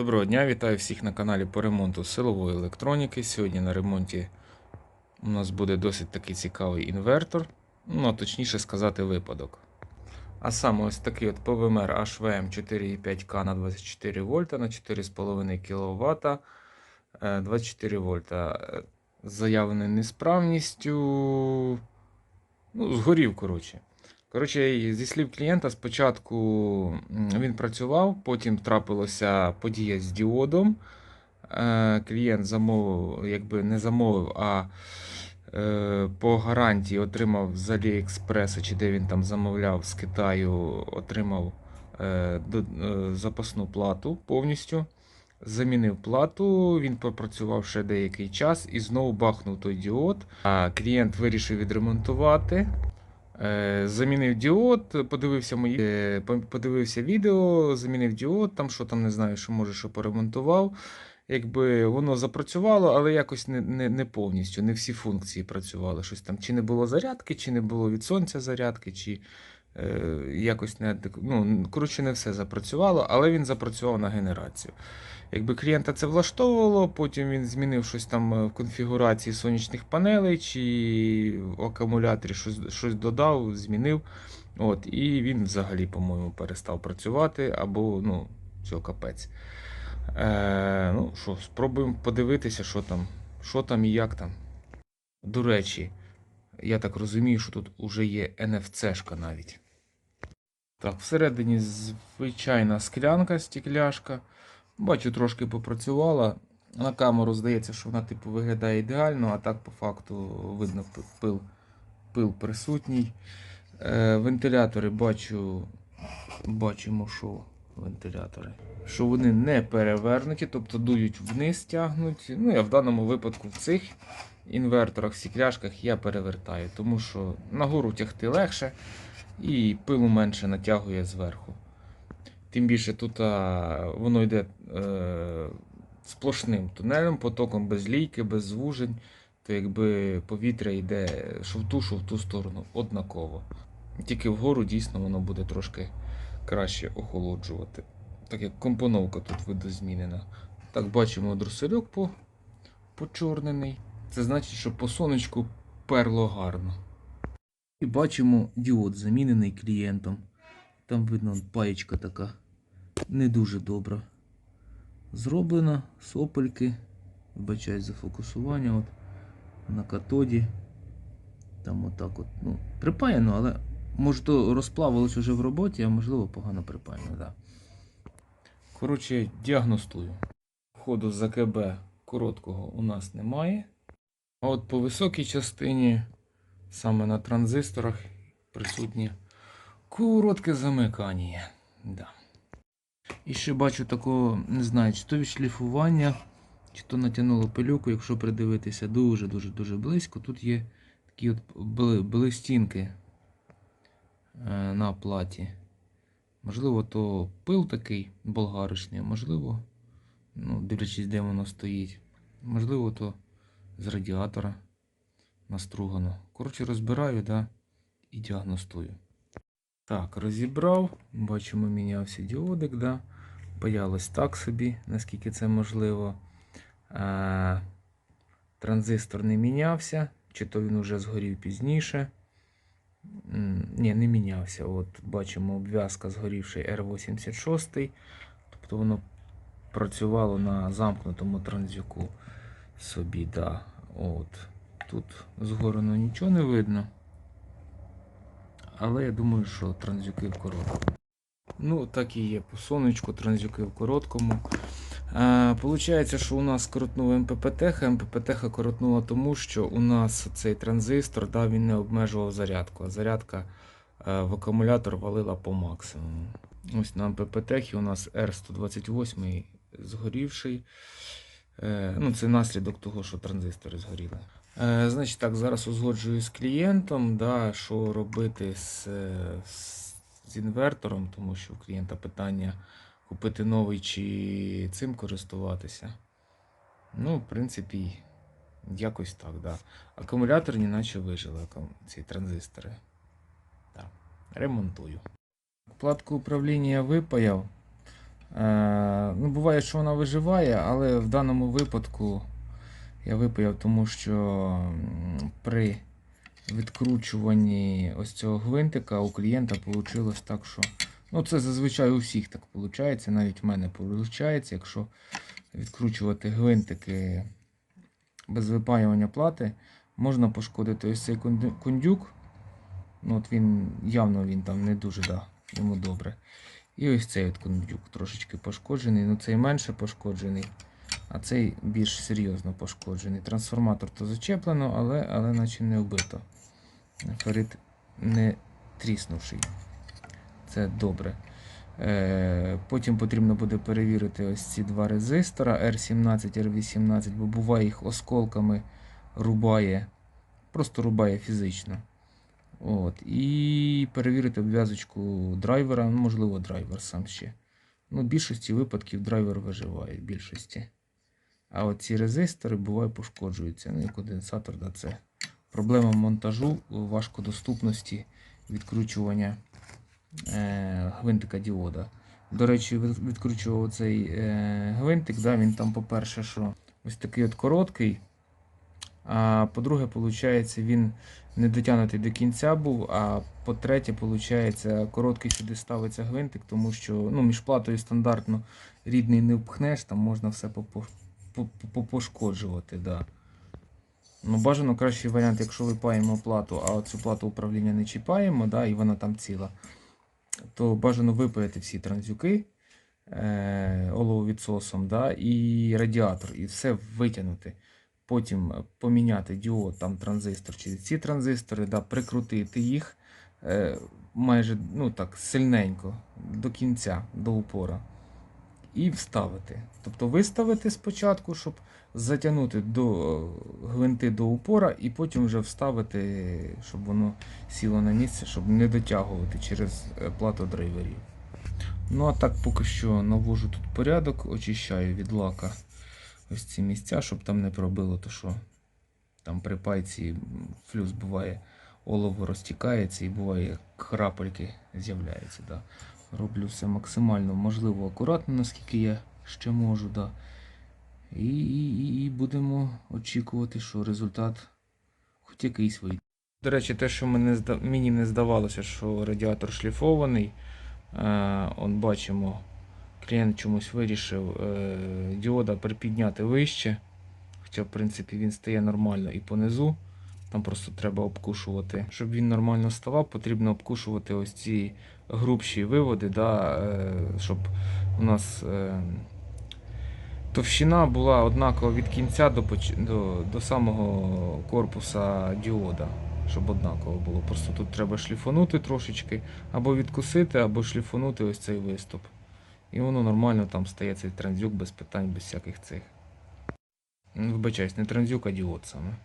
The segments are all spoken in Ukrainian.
Доброго дня, вітаю всіх на каналі по ремонту силової електроніки. Сьогодні на ремонті у нас буде досить такий цікавий інвертор, ну точніше сказати, випадок. А саме ось такий от PWR HVM 4,5К на 24 вольта на 4,5 кВт 24 вольта. Е, З заявленою несправністю. Ну, згорів, коротше. Коротше, зі слів клієнта, спочатку він працював, потім трапилася подія з діодом. Е, Клієнт замовив, якби не замовив, а е, по гарантії отримав з Аліекспреса, чи де він там замовляв з Китаю, отримав е, запасну плату повністю. Замінив плату, він попрацював ще деякий час і знову бахнув той діод. Клієнт вирішив відремонтувати. Е, Замінив діод, подивився мої, е, подивився відео, замінив діод, там що там не знаю, що може, що поремонтував. Якби воно запрацювало, але якось не, не, не повністю, не всі функції працювали. Щось там, чи не було зарядки, чи не було від сонця зарядки, чи якось не ну, коротше, не все запрацювало, але він запрацював на генерацію. Якби клієнта це влаштовувало, потім він змінив щось там е, в конфігурації сонячних панелей чи в акумуляторі щось, щось додав, змінив. От, і він взагалі, по-моєму, перестав працювати або ну, все, капець. Е, ну що, спробуємо подивитися, що там, що там і як там. До речі, я так розумію, що тут уже є NFC-шка навіть. Так, всередині звичайна склянка, стекляшка. Бачу, трошки попрацювала. На камеру здається, що вона типу виглядає ідеально, а так по факту видно пи- пил, пил присутній. Е, вентилятори бачу, бачимо, що вентилятори. Що вони не перевернуті, тобто дують вниз, тягнуть. Ну, я в даному випадку в цих інверторах, стекляшках я перевертаю, тому що нагору тягти легше і пилу менше натягує зверху. Тим більше тут а, воно йде е, сплошним тунелем, потоком без лійки, без звужень, то якби повітря йде що в ту, що сторону однаково. Тільки вгору дійсно воно буде трошки краще охолоджувати. Так як компоновка тут видозмінена. Так, бачимо друсельок по, почорнений. Це значить, що по сонечку перло гарно. І бачимо діод замінений клієнтом. Там видно паєчка така не дуже добра. Зроблена, сопельки. Вибачаюсь за фокусування. От, на катоді. Там отак от. Ну, припаяно, але може то розплавилось уже в роботі, а можливо погано припаяно. Да. Коротше, діагностую. Ходу з АКБ короткого у нас немає. А от по високій частині, саме на транзисторах, присутнє коротке замикання. Да. І ще бачу такого, не знаю, чи то відшліфування, чи то натягнуло пилюку, якщо придивитися дуже-дуже дуже близько. Тут є такі от блистінки е, на платі. Можливо, то пил такий болгарочний, а можливо, ну, дивлячись, де воно стоїть. Можливо, то з радіатора настругано. Коротше, розбираю да, і діагностую. Так, розібрав. Бачимо, мінявся діодик, да. Паялось так собі, наскільки це можливо. А, транзистор не мінявся, чи то він вже згорів пізніше. Ні, не мінявся. От бачимо обв'язка згорівший R86. Тобто воно працювало на замкнутому транзюку собі. Да. От. Тут згорено нічого не видно. Але я думаю, що транзюки в короткому. Ну, так і є. По сонечку, транзюки в короткому. Получається, що у нас коротнула МППТ. МППТ коротнула тому, що у нас цей транзистор да, він не обмежував зарядку, а зарядка е, в акумулятор валила по максимуму. Ось на МППТ у нас R128 згорівший. Е, Ну, це наслідок того, що транзистори згоріли. Е, Значить так, зараз узгоджую з клієнтом, да, що робити з, з, з інвертором, тому що у клієнта питання купити новий чи цим користуватися. Ну, в принципі, якось так, да. Акумулятор неначе вижили, ці транзистори. Да. Ремонтую. Платку управління випаяв. Е, ну, буває, що вона виживає, але в даному випадку я випаяв, тому що при відкручуванні ось цього гвинтика у клієнта вийшло так, що. Ну, це зазвичай у всіх так виходить, навіть в мене виходить, якщо відкручувати гвинтики без випаювання плати, можна пошкодити ось цей кондюк. Ну, от він явно він там не дуже да, йому добре. І ось цей от кондюк трошечки пошкоджений, ну цей менше пошкоджений, а цей більш серйозно пошкоджений. Трансформатор то зачеплено, але, але наче не вбито. Ферит не тріснувший. Це добре. Е, Потім потрібно буде перевірити ось ці два резистора R17, R18, бо буває їх осколками рубає, просто рубає фізично. От. І перевірити обв'язочку драйвера, ну, можливо, драйвер сам ще. Ну, в більшості випадків драйвер виживає, в більшості. А от ці резистори буває пошкоджуються. Ну і конденсатор, да, це проблема монтажу, важкодоступності, відкручування е, гвинтика діода. До речі, відкручував цей е, гвинтик, да, він там, по-перше, що ось такий от короткий. А по-друге, виходить, він не дотягнутий до кінця був. А по-третє, виходить, короткий сюди ставиться гвинтик, тому що ну, між платою стандартно рідний не впхнеш, там можна все попо- по- по- пошкоджувати. Да. Ну, бажано кращий варіант, якщо випаємо плату, а цю плату управління не чіпаємо, да, і вона там ціла, то бажано випаяти всі транзюки е, олововідсосом да, і радіатор, і все витягнути. Потім поміняти діод, там транзистор чи ці транзистори, да, прикрутити їх е, майже ну, так, сильненько до кінця, до упора. І вставити. Тобто виставити спочатку, щоб затягнути до е, гвинти до упора, і потім вже вставити, щоб воно сіло на місце, щоб не дотягувати через е, плату драйверів. Ну а так поки що навожу тут порядок, очищаю від лака ось ці місця, щоб там не пробило, то що там при пайці флюс буває, олово розтікається і буває крапельки з'являються. Да. Роблю все максимально можливо акуратно, наскільки я ще можу. Да. І, і, і- будемо очікувати, що результат хоч якийсь вийде. До речі, те, що мені не здавалося, що радіатор шліфований. Е, он бачимо, клієнт чомусь вирішив е, діода припідняти вище. Хоча, в принципі, він стає нормально і понизу. Там просто треба обкушувати. Щоб він нормально ставав, потрібно обкушувати ось ці грубші виводи, да, е, щоб у нас е, товщина була однакова від кінця до, до, до самого корпуса діода. Щоб однаково було. Просто тут треба шліфанути трошечки, або відкусити, або шліфанути ось цей виступ. І воно нормально там стає цей транзюк без питань, без всяких цих. Ну, Вибачаюсь, не транзюк, а діод саме.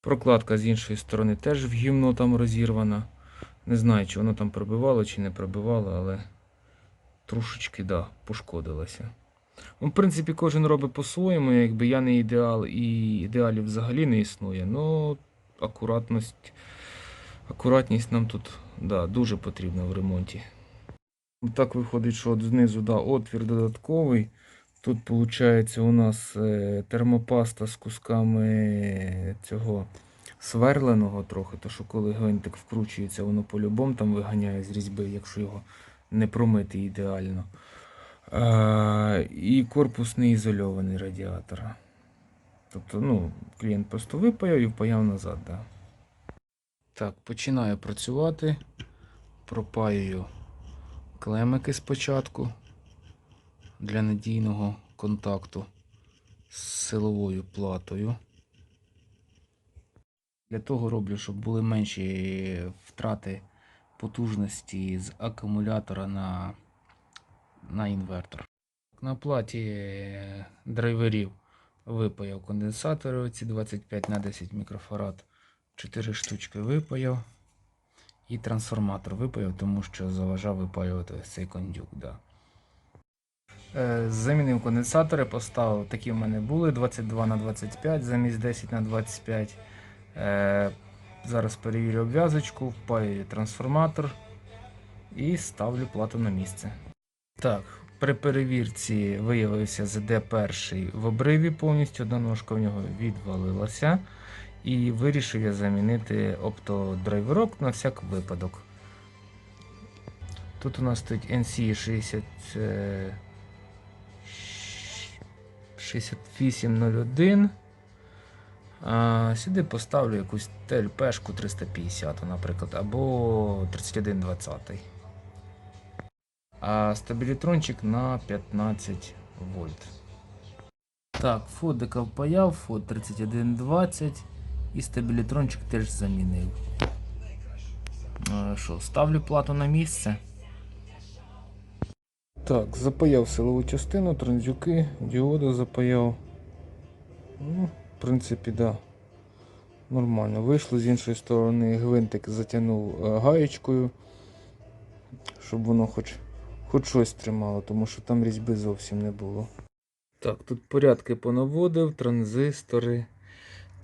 Прокладка з іншої сторони теж в гімно там розірвана. Не знаю, чи воно там пробивало, чи не пробивало, але трошечки, да, пошкодилася. Ну, в принципі, кожен робить по-своєму, якби я не ідеал, і ідеалів взагалі не існує. Ну, акуратність нам тут да, дуже потрібна в ремонті. Так виходить, що от знизу да, отвір додатковий. Тут виходить у нас е, термопаста з кусками цього сверленого трохи, то що коли гвинтик вкручується, воно по-любому там виганяє з різьби, якщо його не промити ідеально. А, і корпус не ізольований радіатор. Тобто, ну, клієнт просто випаяв і впаяв назад. Да. Так, починаю працювати. Пропаюю клемики спочатку для надійного контакту з силовою платою. Для того роблю, щоб були менші втрати потужності з акумулятора на, на інвертор. На платі драйверів випаяв конденсатори оці 25 на 10 мікрофарад. 4 штучки випаяв. І трансформатор випаяв, тому що заважав випаювати цей кондюк. Да. Е, Замінив конденсатори, поставив, такі в мене були 22 на 25 замість 10 на 25. Е, Зараз перевірю обв'язочку, впаюю трансформатор і ставлю плату на місце. Так, При перевірці виявився ЗД-1 в обриві повністю, одна ножка в нього відвалилася. І вирішив я замінити оптодрайверок на всяк випадок. Тут у нас стоїть NC 60, е, 6801. А, сюди поставлю якусь ТЛПшку 350, наприклад, або 3120. А стабілітрончик на 15 вольт. Так, фодика впаяв, фод 3120 і стабілітрончик теж замінив. Е, Що, ставлю плату на місце. Так, запаяв силову частину, транзюки, діоди запаяв. Ну, в принципі, да. Нормально. Вийшло з іншої сторони, гвинтик затягнув е, гаєчкою, щоб воно хоч, хоч щось тримало, тому що там різьби зовсім не було. Так, тут порядки понаводив, транзистори,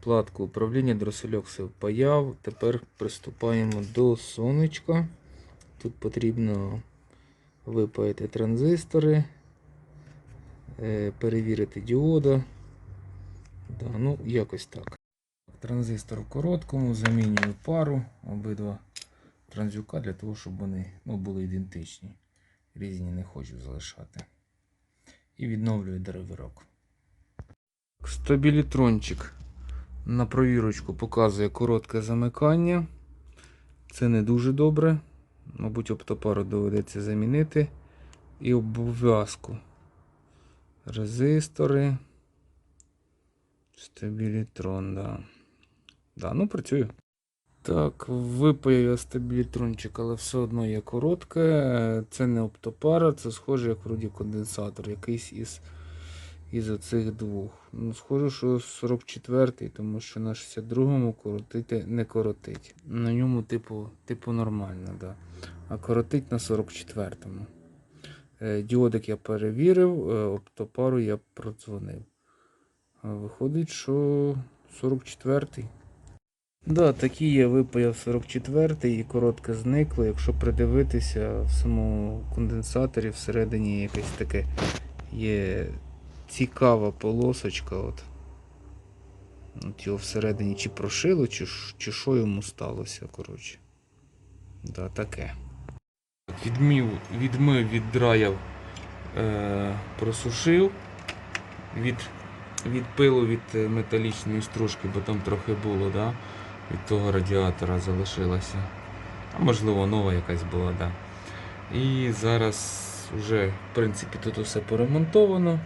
платку управління, дросельок все впаяв. Тепер приступаємо до сонечка. Тут потрібно випаяти транзистори, е, перевірити діода. Да, ну, якось так. Транзистор в короткому, замінюю пару, обидва транзюка для того, щоб вони ну, були ідентичні. Різні не хочу залишати. І відновлюю деревирок. Стабілітрончик на провірочку показує коротке замикання. Це не дуже добре. Мабуть, оптопару доведеться замінити. І обв'язку. Резистори. Стабілітрон, да. Да, ну працює. Так, випаяв я стабілітрончик, але все одно є коротке. Це не оптопара, це схоже, як вроді конденсатор, якийсь із, із оцих двох. Ну, схоже, що 44-й, тому що на 62-му коротити не коротить. На ньому, типу, типу нормально, да. А коротить на 44-му. Е, Діодик я перевірив, е, оптопару я продзвонив. Виходить, що 44-й. Да, такі я випаяв 44-й і коротке зникло. Якщо придивитися в самому конденсаторі всередині якесь таке є цікава полосочка. От. От його всередині чи прошило, чи, чи що йому сталося, коротше. Да, таке. Відмів, відмив, віддраяв, е, просушив від, від пилу від е, металічної стружки, бо там трохи було, да? від того радіатора залишилося. А можливо нова якась була, да. І зараз вже, в принципі, тут усе поремонтовано.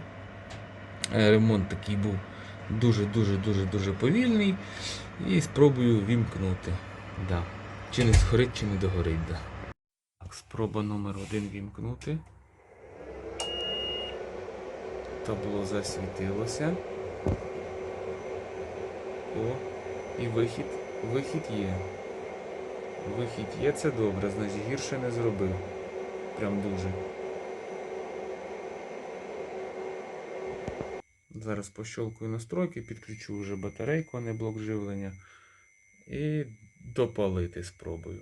Е, Ремонт такий був дуже-дуже дуже дуже повільний. І спробую вімкнути. Да. Чи не згорить, чи не догорить. Да. Так, спроба номер один вімкнути. Табло засвітилося. О, і вихід. Вихід є. Вихід є, це добре, значить гірше не зробив. Прям дуже. Зараз пощолкую настройки, підключу вже батарейку, а не блок живлення. І допалити спробую.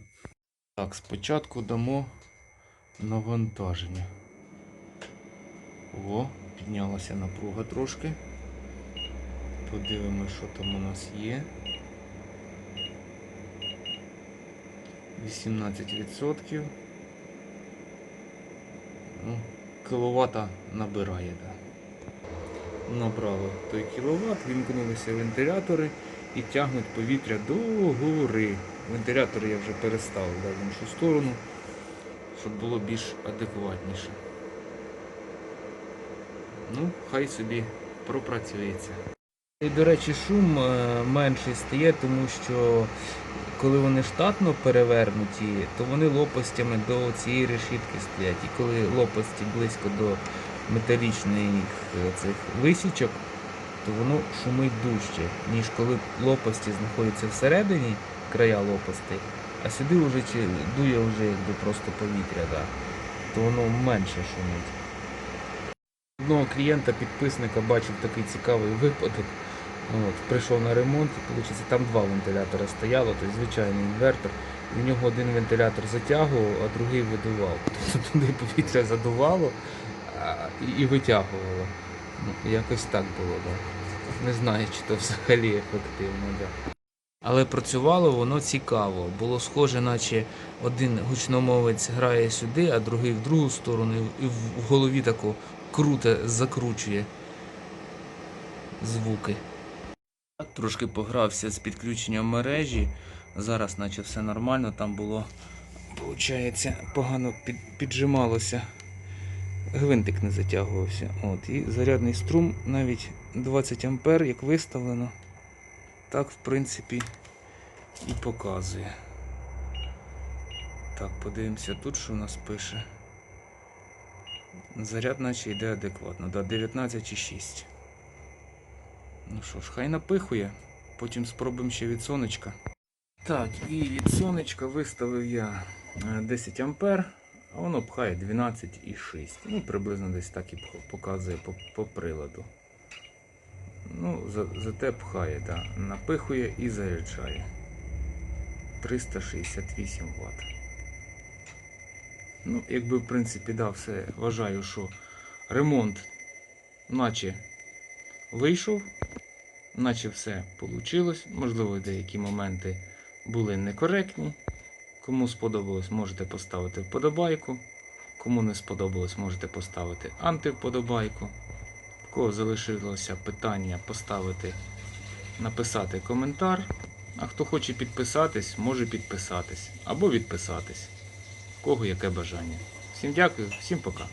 Так, спочатку дамо навантаження. О, піднялася напруга трошки. Подивимось, що там у нас є. 18%. Ну, кіловата набирає, так. Набрало той кіловат, вімкнулися вентилятори і тягнуть повітря до гори. Вентилятор я вже переставив да, в іншу сторону, щоб було більш адекватніше. Ну, хай собі пропрацюється. І, до речі, шум е, менший стає, тому що коли вони штатно перевернуті, то вони лопастями до цієї решітки стоять. І коли лопасті близько до металічних е, цих висічок, то воно шумить дужче, ніж коли лопасті знаходяться всередині, края лопастей, а сюди вже дує вже якби просто повітря, да, то воно менше шумить. Одного клієнта-підписника бачив такий цікавий випадок. От, прийшов на ремонт, виходить, там два вентилятора стояло, тобто звичайний інвертор. В нього один вентилятор затягував, а другий видував. Тобто туди повітря задувало, і- витягувало. Ну, якось так було, да. Не знаю, чи то взагалі ефективно, да. Але працювало воно цікаво. Було схоже, наче один гучномовець грає сюди, а другий в другу сторону, і в голові тако круто закручує звуки. Трошки погрався з підключенням мережі. Зараз, наче все нормально, там було, виходить, погано під, піджималося. Гвинтик не затягувався. От, і зарядний струм навіть 20 ампер, як виставлено, так, в принципі, і показує. Так, подивимося тут, що у нас пише. Заряд наче йде адекватно, да, 19,6. Ну що ж, хай напихує. Потім спробуємо ще від сонечка. Так, і від сонечка виставив я е, 10 ампер, а воно пхає 12,6. Ну, приблизно десь так і показує по, по приладу. Ну, за, зате пхає, да. Напихує і заряджає. 368 Вт. Ну, якби, в принципі, да, все вважаю, що ремонт наче вийшов, наче все вийшло. Можливо, деякі моменти були некоректні. Кому сподобалось, можете поставити вподобайку. Кому не сподобалось, можете поставити антивподобайку. В кого залишилося питання поставити, написати коментар. А хто хоче підписатись, може підписатись або відписатись. В кого яке бажання. Всім дякую, всім пока.